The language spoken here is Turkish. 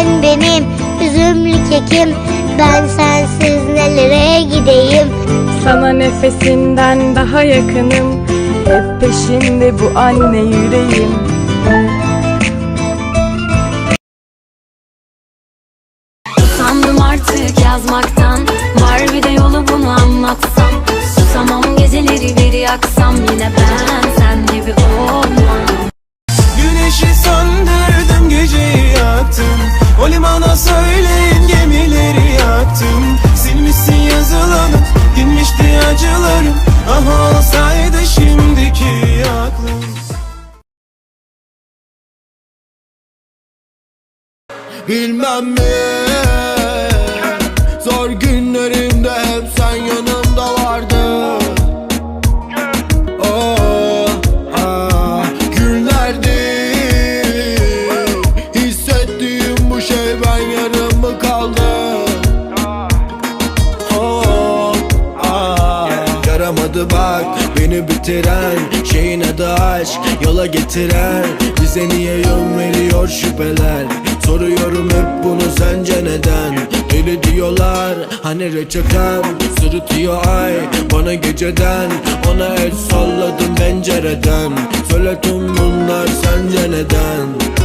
yarimim Üzümlü kekim Ben sensiz nelere gideyim? Sana nefesinden daha yakınım. Hep peşinde bu anne yüreğim. Usandım artık yazmaktan. Var bir de yolu bunu Olsaydı şimdiki aklım. Bilmem mi Zor günlerimde hep sen yanımda vardın Yaramadı bak. Beni bitiren Şeyin adı aşk yola getiren. Bize niye yön veriyor şüpheler? Soruyorum hep bunu sence neden? Deli diyorlar hani reçetem Sırıtıyor ay. Bana geceden Ona el salladım pencereden. Söyle tüm bunlar sence neden